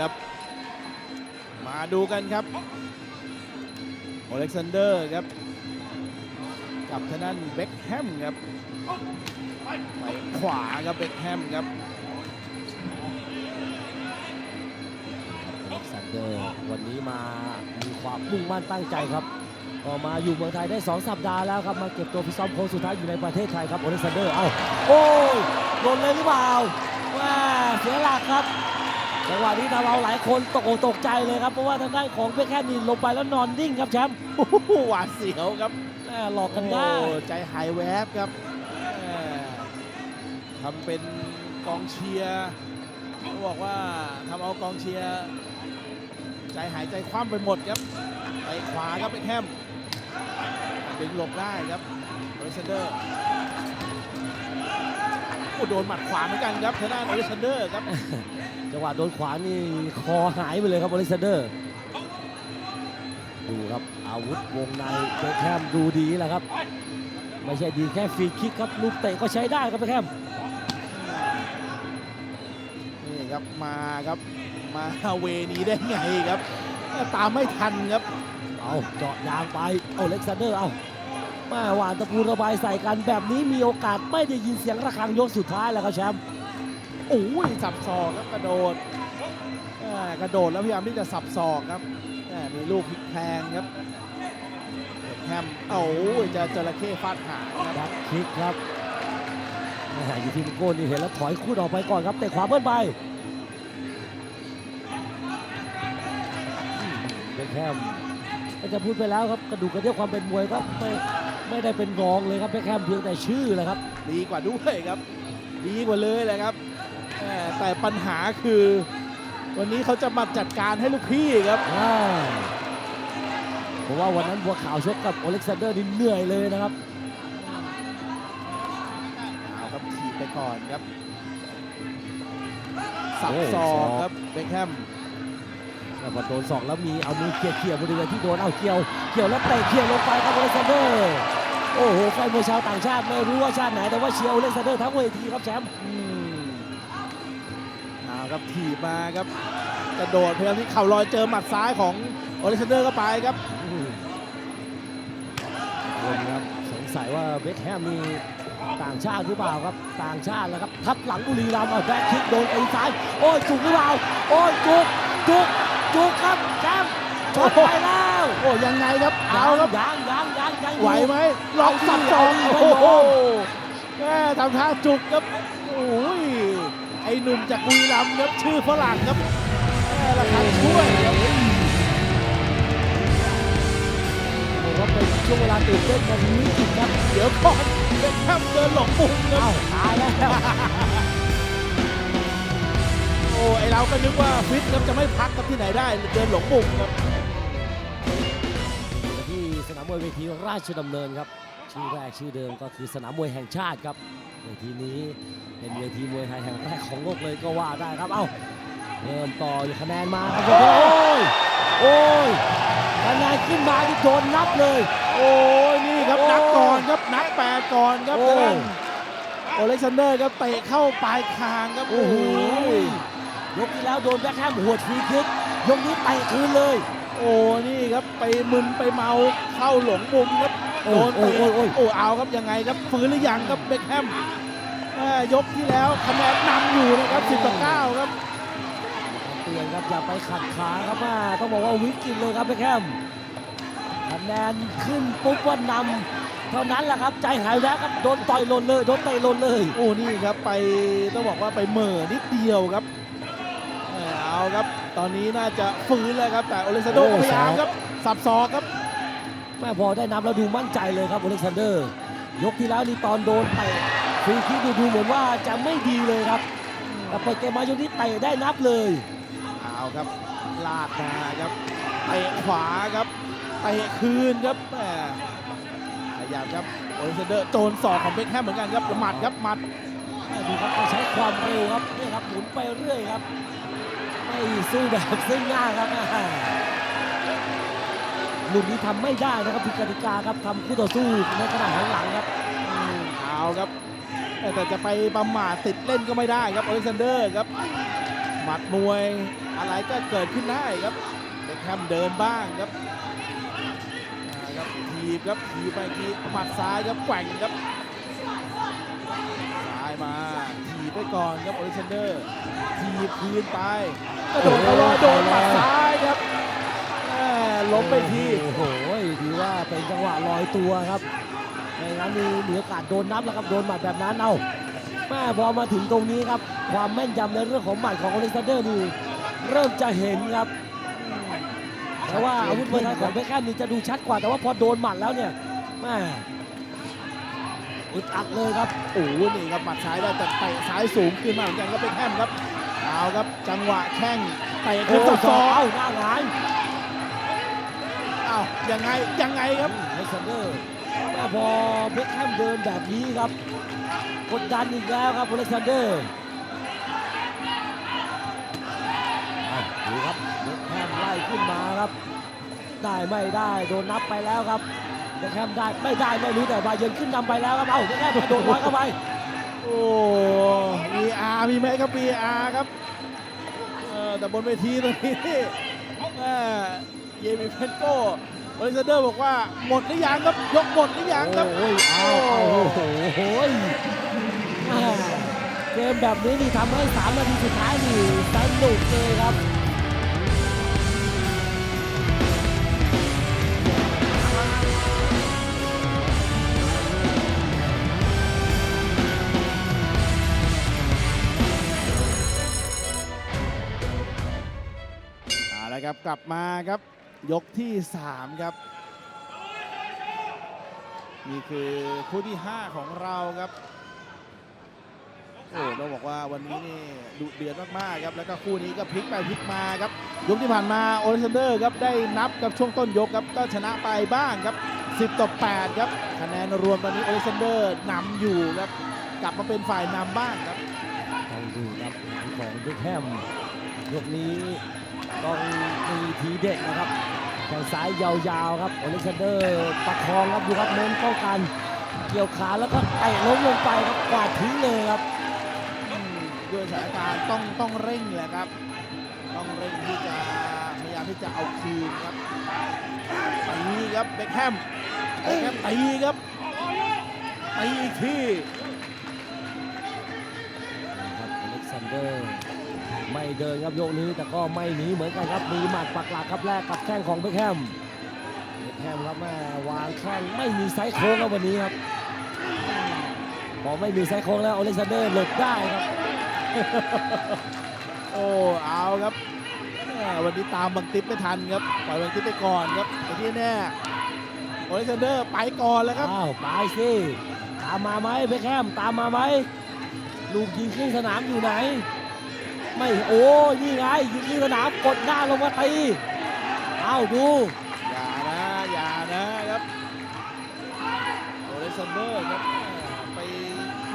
ครับ มาดูกันครับโอเล็กซานเดอร์ครับ กับทางด้านเบ็คแฮมครับไปขวาครับเบ็คแฮมครับซันเดอร์วันนี้มามีความมุ่งมั่นตั้งใจครับก็มาอยู่เมืองไทยได้ 2 สัปดาห์แล้วครับมาเก็บตัวฟิตซ้อมโค้งสุดท้ายอยู่ในประเทศไทยครับโอเล็กซานเดอร์ เอ้าโอ้ยหล่นเลยหรือเปล่าว้าเสียหลักครับ จังหวะนี้ทำเอาหลายคนตกอกตกใจเลยครับ เพราะว่าทางด้านของเบคแฮมนี่ลงไปแล้วนอนนิ่งครับแชมป์โอ้โหหวาดเสียวครับแม่หลอกกันได้โอ้ใจหายแวบครับแหม่ทำเป็นกองเชียร์เขาบอกว่าทำเอากองเชียร์ใจหายใจคว่ำไปหมดครับไปขวาครับไปแคมดึงหลบได้ครับโอเลซันเดอร์ โอ้โดนหมัดขวาเหมือนกันครับทางด้านโอเลซันเดอร์ครับ จังหวะโดนขวางนี่คอหายไปเลยครับโอเล็กซานเดอร์ ดูครับอาวุธวงในเบคแฮมดูดีแหละครับ ไม่ใช่ดีแค่ฟรีคิกครับลูกเตะก็ใช้ได้ครับเบคแฮมนี่ครับมาครับมาเวนี้ได้ไงครับ ตามไม่ทันครับ เอาเจาะยางไปโอเล็กซานเดอร์เอา มาหวานตะปูระบายใส่กันแบบนี้มีโอกาสไม่ได้ยินเสียงระฆังยกสุดท้ายแล้วครับแชมป์โอ้ยสับศอกครับกระโดดอ่ากระโดดแล้วพยายามที่จะสับศอกครับแหม่มีลูกพลิกแพลงครับเบ็คแฮมโอ้ยจะจระเข้ฟาดหางครับดักคิกครับแม่ยูทินโก้นี่เห็นแล้วถอยคู่ออกไปก่อนครับเตะขวาเบิ้ลไปอืมเบคแฮมก็จะพูดไปแล้วครับกระดูกกระเดี่ยวความเป็นมวยก็ไม่ ไม่ได้เป็นรองเลยครับเบคแฮมเพียงแต่ชื่อแหละครับ ดีกว่าด้วยครับ ดีกว่าเลยแหละครับแหม่แต่ปัญหาคือ วันนี้เขาจะมาจัดการให้ลูกพี่ครับอ่าผมว่าวันนั้นบัวขาวชกกับโอเล็กซานเดอร์นี่เหนื่อยเลยนะครับเอาครับถีบไปก่อนครับสับโอ้ศอศอกกครับเบคแฮมแต่ พอโดนสองแล้วมีเอามือเขี่ยเขี่ยบริเวณที่โดนเอาเกี่ยวเกี่ยวแล้วเตะเขี่ยลงไปครับโอเล็กซานเดอร์โอ้โหแฟนมวยชาวต่างชาติไม่รู้ว่าชาติไหนแต่ว่าเชียร์โอเล็กซานเดอร์ทั้งเวทีครับแชมป์อืมเอาครับถีบมาครับกระโดดพยายามที่เข่าลอยเจอหมัดซ้ายของโอเลซันเดอร์เข้าไปครับคนครับสงสัยว่าเบคแฮมมีต่างชาติหรือเปล่าครับต่างชาติแล้วครับทับหลังบุรีรัมย์เอาแบ็คคิกโดนตีซ้ายโอ้ยจุกหรือเปล่าโอ้ยจุกจุก จุกครับแชมป์ชนไปแล้วโอ้ยังไงครับเอาครับยังยังยังยังอยู่ไหวไหมลองสับสองเอาดิโอ้โหเอาดิแม่ทำท่าจุกครับโอ้ยไอ้หนุ่มจากบุรีรัมย์ครับชื่อฝรั่งครับแม่ละครังช่วยครับผมว่าเป็นช่วงเวลาตื่นเต้นของวิกฤตครับ เดี๋ยวก่อนเบ็คแฮมเดินหลงมุมครัเอ้าบตายแล้ว โอ้ไอเราก็นึกว่าฟิตครับจะไม่พักครับที่ไหนได้เดินหลงมุมครับที่สนามมวยเวทีราชดำเนินครับ ชื่อแรกชื่อเดิมก็คือสนามมวยแห่งชาติครับเวทีนี้เป็นเวทีมวยไทยแห่งแรกของโลกเลยก็ว่าได้ครับเอ้าเริ่มต่ออยู่คะแนนมาครับโอ้ยโอ้ยคะแนนขึ้นมาที่โดนนับเลย โอ้ยนี่ครับโอ้นับก่อนครับนับแปดก่อนครับโอ้ทางด้านโอเล็กซานเดอร์ครับเตะเข้าปลายคางครับโอ้โห ยกที่แล้วโดนแบ็คแฮมหัวดฟรีคิกยกนี้เตะคืนเลย โอ้นี่ครับไปมึนไปเมาเข้าหลงมุมครับโอ้โดนโอ้เตะโอ้โอ้โอ้เอาครับยังไงครับฟื้นหรือยังครับเบคแฮมแม่ยกที่แล้วคะแนนนำอยู่นะครับ10ต่อ9ครับเตือนครับอย่าไปขัดขาครับมาต้องบอกว่าวิกฤตเลยครับแบ็คแฮมคะแนนขึ้นปุ๊บว่านำเท่านั้นแหละครับใจหายแล้วครับโดนต่อยหล่นเลยโดนเตะหล่นเลย โอ้นี่ครับไปต้องบอกว่าไปเหม่อนิดเดียวครับแม่ เอาครับ ตอนนี้น่าจะฟื้นแล้วครับ แต่โอเลซาโดก็พยายามครับ สับศอกครับ แม่พอได้นับแล้วดูมั่นใจเลยครับโอเล็กซานเดอร์ ยกที่แล้วนี่ตอนโดนเตะฟรีคิกดูดูเหมือนว่าจะไม่ดีเลยครับแต่เปิดเกมมายกนี้เตะได้นับเลย เอาครับ ลากมาครับ เตะขวาครับเตะคืนครับแหมพยายามครับโอเลซาเดอร์โจนศอกของเบคแฮมเหมือนกันครับหมัดครับหมัดดูครับต้องใช้ความเร็วครับนี่ครับหมุนไปเรื่อยครับไม่ สู้แบบซึ่งหน้าครับลูกนี้ทำไม่ได้นะครับผิดกติกาครับทำคู่ต่อสู้ในขณะหันหลังครับเอาครับ แต่จะไปประมาทติดเล่นก็ไม่ได้ครับอเล็กซานเดอร์ครับ หมัดมวยอะไรก็เกิดขึ้นได้ครับเบคแฮมเดินบ้างครับครับทีบครับทีไปทีหมัดซ้ายครับแกว่งครับ ไปก่อนครับโอลิเซนเดอร์ทีบคืนไปกระโดดกระโดดโดนหมัดซ้ายครับแม่ล้มไปทีโอ้โหถือว่าเป็นจังหวะลอยตัวครับไม่งั้นมีมีโอกาสโดนนับแล้วครับโดนหมัดแบบนั้นเอาแม่พอมาถึงตรงนี้ครับ ความแม่นยำในเรื่องของหมัดของอเล็กซานเดอร์นี่เริ่มจะเห็นครับแต่ว่าอาวุธมวยไทยของเบคแฮมนี่จะดูชัดกว่าแต่ว่าพอโดนหมัดแล้วเนี่ยแม่ อึดอัดเลยครับโอ้โหนี่ครับหมัดซ้ายได้แต่เตะซ้ายสูงขึ้นมาเหมือนกันก็เป็นแฮมครับเอาครับจังหวะแข้งเตะโอ้ขึ้นโหต่อศอกเอ้าหน้าหงายอ้าวยังไงยังไงครับอเล็กซานเดอร์แม่พอเบคแฮมเดินแบบนี้ครับกดดันอีกแล้วครับอเล็กซานเดอร์อ้าวดูครับเบคแฮมไล่ขึ้นมาครับ ได้ไม่ได้โดนนับไปแล้วครับ เบคแฮมได้ไม่ได้ไม่รู้แต่บาเยิร์นขึ้นนำไปแล้วครับเอ้าเบคแฮมกระโดดร้อยเข้าไปโอ้ VR มีไหมครับ VR ครับเออแต่บนเวทีตรงนี้แม่เยมิเพนโก้บริซเดอร์บอกว่าหมดหรือยังครับยกหมดหรือยังครับโอ้ยเอาเอาโอ้โหแม่เกมแบบนี้นี่ทำให้สามนาทีสุดท้ายนี่สนุกเลยครับ กลับมาครับ ยกที่ 3 ครับ นี่คือคู่ที่ 5 ของเราครับโอ้ต้องบอกว่าวันนี้นี่ดุเดือดมากๆครับ แล้วก็คู่นี้ก็พลิกไปพลิกมาครับยกที่ผ่านมาโอเลนเดอร์ครับได้นับกับช่วงต้นยกครับก็ชนะไปบ้างครับ 10ต่อ8ครับคะแนนรวมตอนนี้โอเลนเดอร์นำอยู่ครับ กลับมาเป็นฝ่ายนำบ้างครับต้องดูครับของเบคแฮมยกนี้ต้อง ทีเด็ดนะครับแข้งซ้ายยาวๆครับอเล็กซานเดอร์ประคองครับดูครับเน้นป้องกัน เกี่ยวขาแล้วก็เตะล้มลงไปครับกวาดทิ้งเลยครับอืมด้วยสถานการณ์ต้องต้องเร่งแหละครับ ต้องเร่งที่จะพยายามที่จะเอาคืนครับตีครับเบคแฮมเบคแฮมตีครับตีอีกทีครับอเล็กซานเดอร์ ไม่เดินครับยกนี้แต่ก็ไม่หนีเหมือนกันครับมีหมัดปักหลักครับแรกกับแข้งของเบคแฮมเบคแฮมครับแม่วางแข้งไม่มีไซส์โค้งครับวันนี้ครับพอไม่มีไซส์โค้งแล้วอเล็กซานเดอร์หลบได้ครับ โอ้เอาครับแม่วันนี้ตามบังติ๊บไม่ทันครับปล่อยบังติ๊บไปก่อนครับแต่ที่แน่โอเลนเดอร์ไปก่อนแล้วครับอ้าวไปสิตามมาไหมเบคแฮมตามมาไหมลูกยิงครึ่งสนามอยู่ไหน ไม่โอ้ยนี่ไงยิงครึ่งสนามกดหน้าลงมาตีอ้าวดู อย่านะ อย่านะครับโอเลนเดอร์ครับไป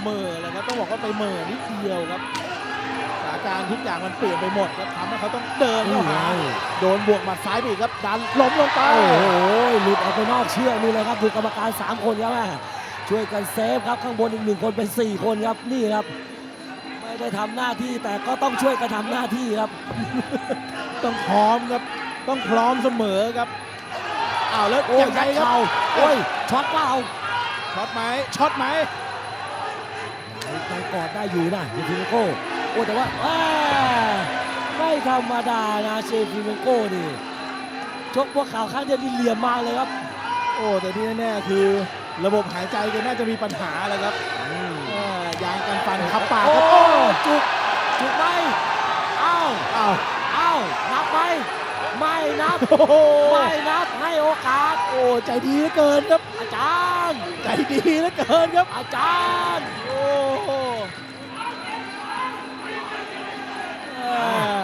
เหม่อเลยครับต้องบอกว่าไปเหม่อนิดเดียวครับสถานการณ์ทุกอย่างมันเปลี่ยนไปหมดครับทำให้เขาต้องเดินนี่เข้าไงหาโดนบวกหมัดซ้ายไปอีกครับดันล้มลงไป โอ้โหหลุดออกไปนอกเชือกนี่เลยครับดูกรรมการ 3 คนครับแม่ช่วยกันเซฟครับข้างบนอีกหนึ่งคนเป็น 4 คนครับนี่ครับ ไม่ได้ทำหน้าที่แต่ก็ต้องช่วยกันทำหน้าที่ครับ ต้องพร้อมครับ ต้องพร้อมเสมอครับอ้าวแล้วโอ้ยยังไงยัดครับเข่าโอ้ยช็อตเปล่าช็อตไหมช็อตไหมยังกอดได้อยู่นะเชฟิเมโก้โอ้แต่ว่าแหม่ไม่ธรรมดานะเชฟิเมโก้นี่ชกพวกข่าวข้างเดียวนี่เหลี่ยมมากเลยครับ โอ้แต่ที่แน่ๆคือระบบหายใจแกันน่าจะมีปัญหาแหละครับเอ่อ ยางกันฟันขับปากโอ้ครับจุกจุกไหมเอ้าอ้าวเอ้านับไหมไม่นับโอ้โหไม่นับให้โอกาส โอ้ใจดีเหลือเกินครับ อาจารย์ ใจดีเหลือเกินครับ อาจารย์ โอ้โหเอ่อ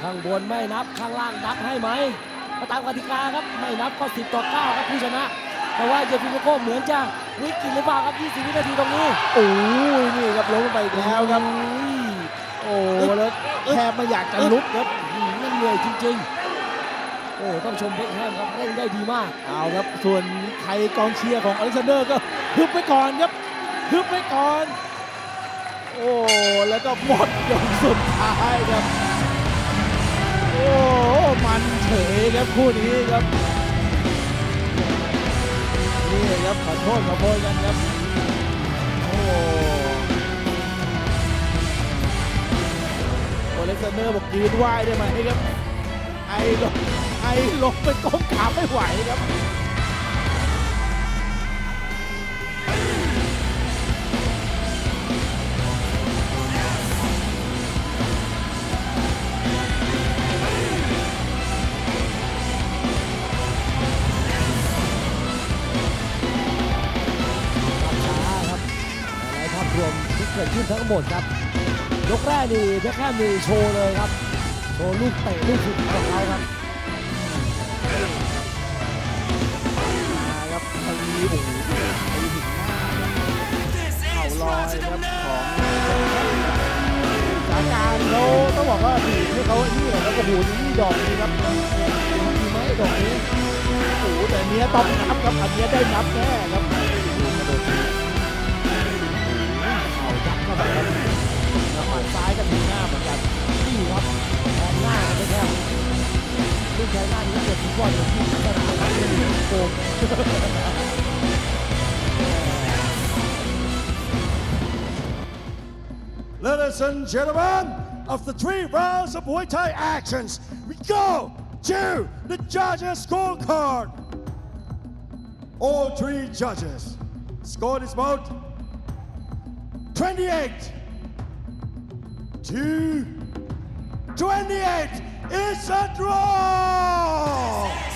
ข้างบนไม่นับข้างล่างนับให้ไหมก็ตามกติกาครับไม่นับก็10ต่อ9ครับผู้ชนะ แต่ว่าเจฟิโมโก้เหมือนจะ วิกฤตหรือเปล่าครับ20วินาทีตรงนี้โอ้ยนี่ครับล้มลงไปอีกแล้วครับโอ้ยโอ้แล้วแทบไม่อยากจะลุกครับอื้อหือนั่นเหนื่อยจริง ๆ โอ้ต้องชมเบคแฮมครับเล่นได้ดีมากเอาครับส่วนใครกองเชียร์ของอเล็กซานเดอร์ก็ฮึบไว้ก่อนครับฮึบไว้ก่อน โอ้แล้วก็หมดยกสุดท้ายครับ โอ้มันเฉยครับคู่นี้ครับ นี่ครับขอโทษขอโพยกันครับโอ้โอเล็กซานเดอร์บอกยืนไหวได้ไหมครับไอ้ลงไอ้ลงไปก้มขาไม่ไหวครับ มดครับ ยกแรกนี่เบคแฮมนี่โชว์เลยครับ โชว์ลูกเตะลูกสุดของเขาครับมาครับทางนี้โอ้โหไปถึงหน้ารับเข่าลอยครับของสาการเขาต้องบอกว่าผีที่เขาไอ้นี่เหรอครับโอ้โหนี่ดอกนี้ครับมีไหมดอกนี้โอ้โหแต่เนี้ยต้องนับครับอันเนี้ยได้นับแน่ครับ Ladies and gentlemen, after three rounds of Muay Thai actions, we go to the judges' scorecard. All three judges scored is about 28 to 28. It's a draw!